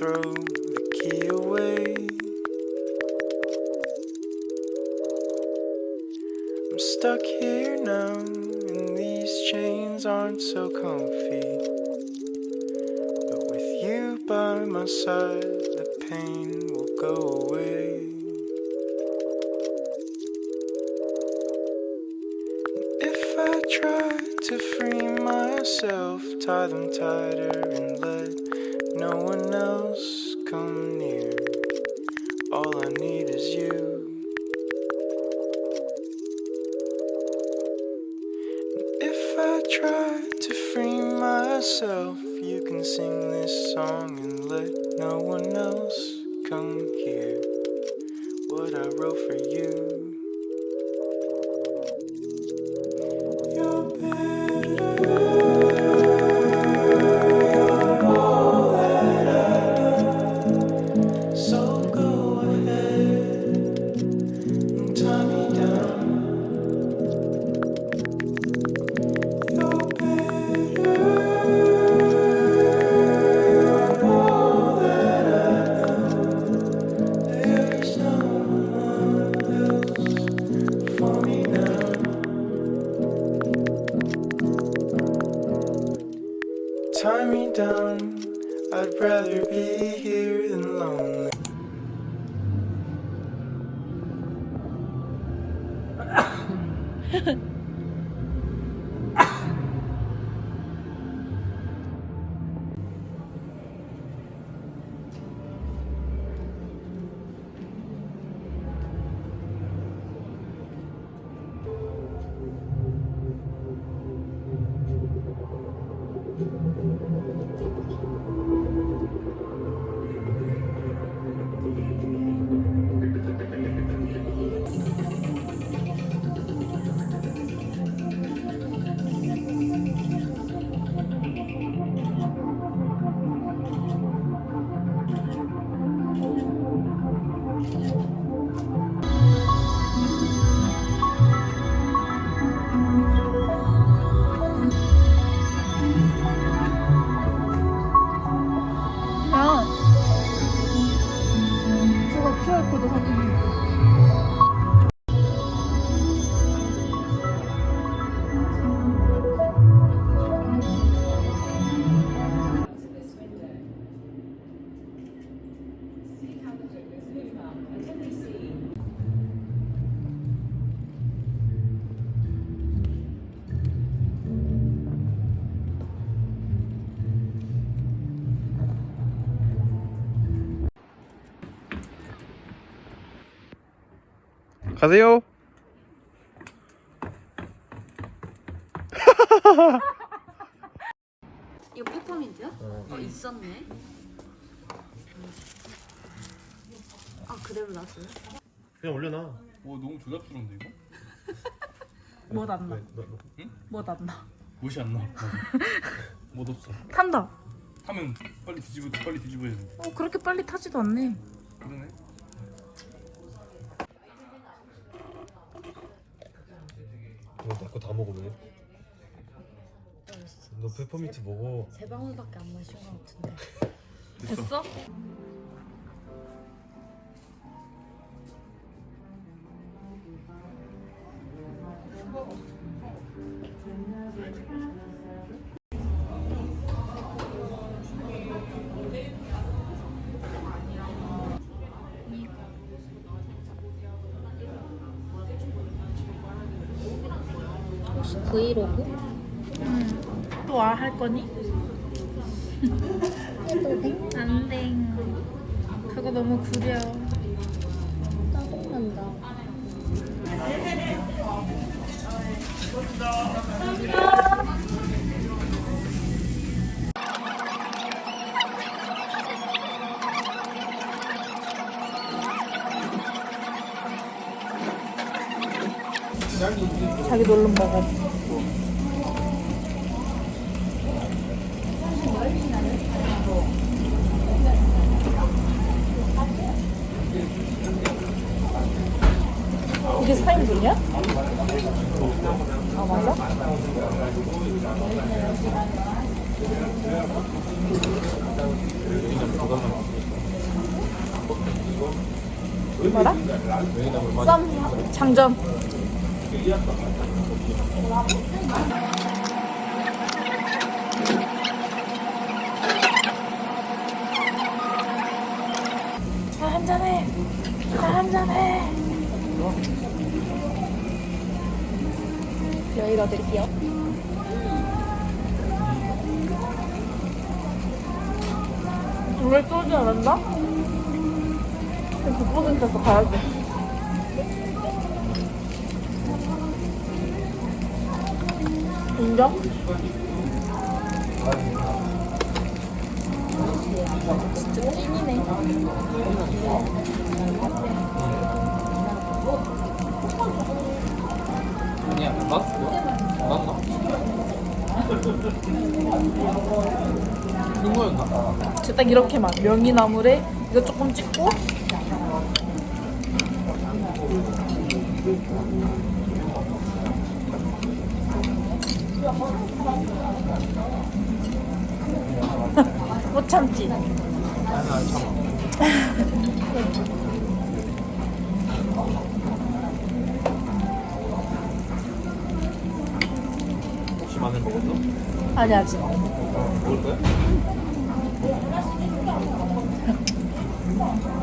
throw the key away. I'm stuck here now, and these chains aren't so comfy. But with you by my side, the pain will go away. If I try to free myself, tie them tighter and let no one else come near. All I need is you. If I try to free myself, you can sing this song and let no one else come here. What I wrote for you. I'd rather be here than lonely. 가세요. 이거 페퍼민트야? 어, 있었네. 아 그대로 놨어요? 그냥 올려놔. 오 너무 조잡스러운데 이거? 못 안 나. 왜, 너, 너. 못 안 나. 못이 안 나. 못 없어. 탄다. 하면 빨리 뒤집어 빨리 뒤집어야 돼. 어, 그렇게 빨리 타지도 않네. 그러네. 이거 내거 다 먹어 왜? 너 페퍼민트 먹어. 세 방울밖에 안 마신 것 같은데. 됐어? 혹시 브이로그? 또와 할 거니? 안 돼. 그거 너무 구려. 짜증난다. 자기도 얼른 먹어. 이게 4인분이야? 아 맞아? 뭐라? 썸 장전 자 한잔해. 자 한잔해. 여기 넣어드릴게요. 왜 소주 안 한다? 9%에서 가야지 인정? 진짜 찐이네. 진짜 딱 이렇게만 명이나물에 이거 조금 찍고 못 참지 혹시 마늘 먹었어? 아니 아직 먹을 거야?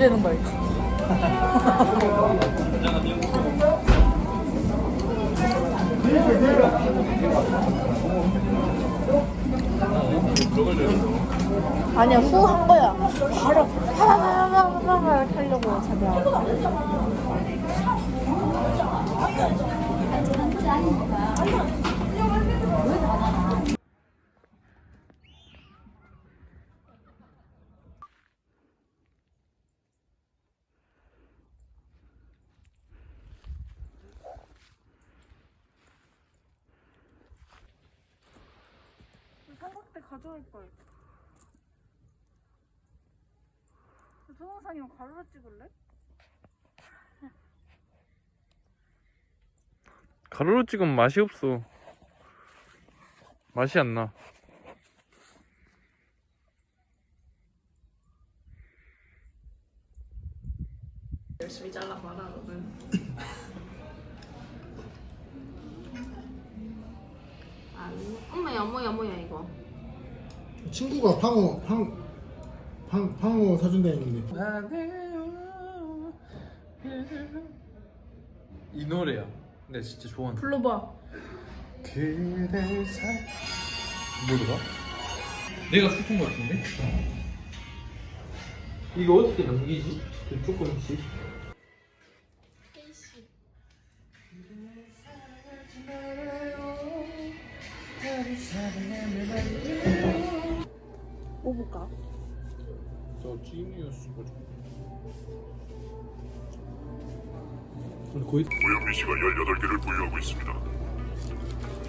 되는 거 알지? 아니야 후 한 거야 바로 하라라라라라 이렇게 하려고 자기야 삼각대 가져올 걸. 동영상이면 가로로 찍을래? 가로로 찍으면 맛이 없어. 맛이 안 나. 열심히 잘라 봐라 너는. 아니, 엄마야, 뭐야 이거. 친구가 팡어 팡, 팡 팡어 사준다 했는데 이 노래야. 근데 진짜 좋아한다. 불러봐. 그댈 사. 뭐더라? 내가 슈팅 것 같은데? 이거 어떻게 남기지? 그 조금씩. 뭐 볼까? 저 찐이었어 근데 거의 오영민 씨가 18개를 보유하고 있습니다.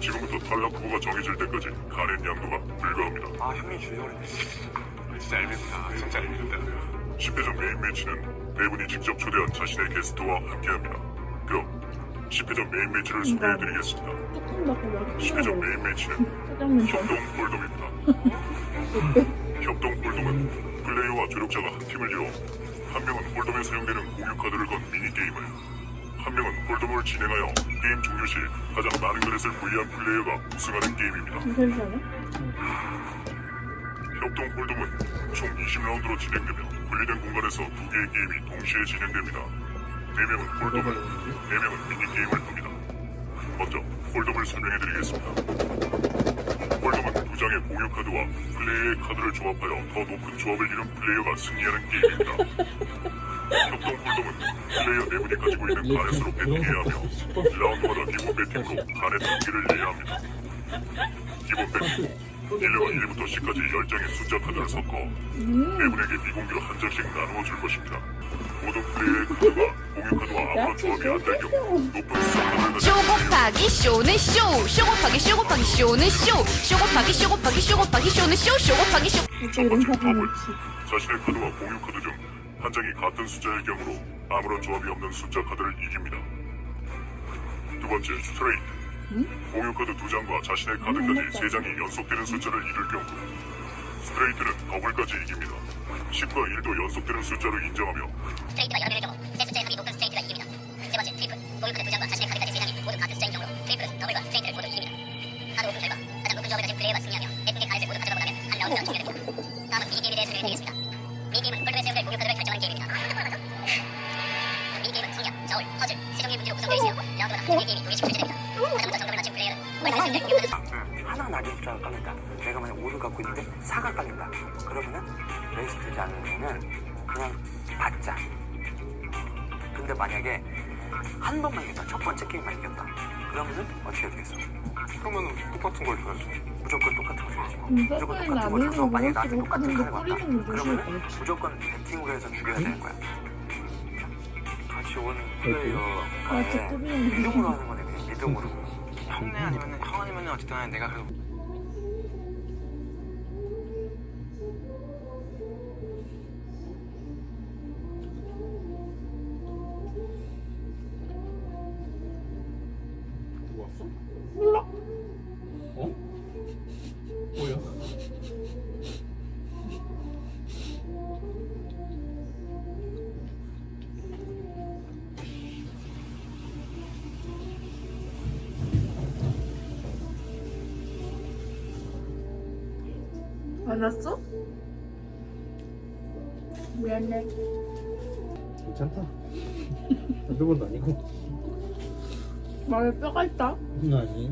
지금부터 탈락 후보가 정해질 때까지 가낸 양도가 불가합니다. 아 형님 주요리 진짜 얄밉다 진짜 얄밉다 10회전 메인 매치는 네 분이 직접 초대한 자신의 게스트와 함께합니다. 그럼 10회전 메인 매치를 소개해드리겠습니다. 조금 더 보여. 10회전 메인 매치는 짜장면 전. 협동 홀dom입니다. 협동 홀dom은 플레이어와 조력자가 한 팀을 이뤄 한 명은 홀dom에 사용되는 공유 카드를 건 미니게임을 한 명은 홀dom을 진행하여 게임 종료 시 가장 많은 그릇을 분리한 플레이어가 우승하는 게임입니다. 잠시만요. 협동 홀덤은 총 20라운드로 진행되며 분리된 공간에서 두 개의 게임이 동시에 진행됩니다. 네 명은 홀덤을, 네 명은 미니게임을 합니다. 먼저 홀덤을 설명해드리겠습니다. 홀덤은 두 장의 공유 카드와 플레이의 카드를 조합하여 더 높은 조합을 이룬 플레이어가 승리하는 게임입니다. 협동 홀덤은 플레이어 네 분이 가지고 있는 수로 배팅해야 하며 라운드마다 기본 배팅으로 간의 두 개를 내야 합니다. 기본 배팅 1레와 1부터 10까지 10장의 숫자 카드를 섞어 네 분에게 비공개로 한 장씩 나누어 줄 것입니다. 모든 플레이어의 카드가 공유 카드와 아무런 조합이 안 될 경우 높은 숫자 카드를 쇼 곱하기 쇼는 쇼, 쇼 곱하기 쇼 곱하기 쇼는 쇼, 쇼 곱하기 쇼 곱하기 쇼 곱하기 쇼는 쇼, 쇼 곱하기 쇼. 첫 번째 더블 자신의 카드와 공유 카드 중 한 장이 같은 숫자일 경우로 아무런 조합이 없는 숫자 카드를 이깁니다. 두 번째 스트레이트 공유 카드 두 장과 자신의 카드까지 세 장이 연속되는 숫자를 이룰 경우 스트레이트는 더블까지 이깁니다. 10과 1도 연속되는 숫자로 인정하며 스트레이트가 여러 개의 경우 세 숫자의 합이 높은 스트레이트가 이깁니다. 세 번째 트리플, 공유 카드 두 장과 자신의 카드까지 세 장이 모두 같은 숫자인 경우로 트리플은 더블과 스트레이트를 모두 이깁니다. 카드 오픈 결과 가장 높은 조합을 가진 플레이어가 승리하며 예쁜게 카드를 모두 가져가고 나면 한 라운드가 종료됩니다. 다음은 미니게임에 대해 설명드리겠습니다. 깔린다. 내가 만약 5를 갖고 있는데 4가 깔린다. 그러면은 레이스 되지 않으면은 그냥 받자. 근데 만약에 한 번만 이겼다. 첫 번째 게임만 이겼다. 그러면은 어떻게 되겠어? 그러면 똑같은 걸 줘야지. 무조건 똑같은 거 줘야지. 음, 무조건 똑같은 거 나누는 줘서 만약에 나한테 똑같은 칼을 왔다. 그러면은. 무조건 배팅으로 해서 죽여야 되는 거야. 같이 온 플레이어 같이 간에 뿌리는 거 믿음으로 하는 거네. 그냥 믿음으로. 형네 아니면은 형 아니면은 어쨌든 내가 그래도 안 왔어? 미안해. 괜찮다. 번도 아니고. 말에 뼈가 있다. 아니.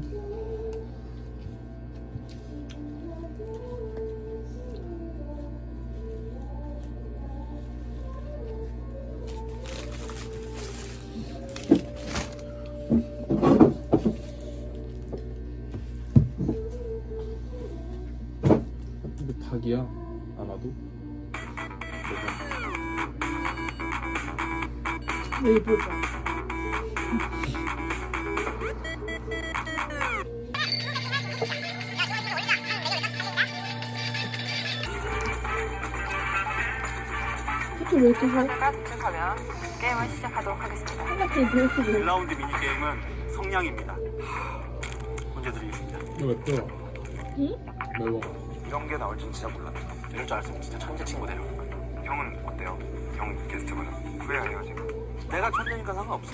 이거 닭이야. 아마도. 내일 보자. 왜 이렇게 살? 시작하면 게임을 시작하도록 하겠습니다. 생각해 이렇게 왜? 1라운드 미니게임은 성냥입니다. 문제 드리겠습니다. 이거 맵더라. 응? 매워. 이런 게 나올지는 진짜 몰라. 이럴 줄 알았으면 진짜 천재 친구 데려올 거야. 형은 어때요? 형 게스트분은? 후회 안 해가지고. 내가 천재니까 상관없어.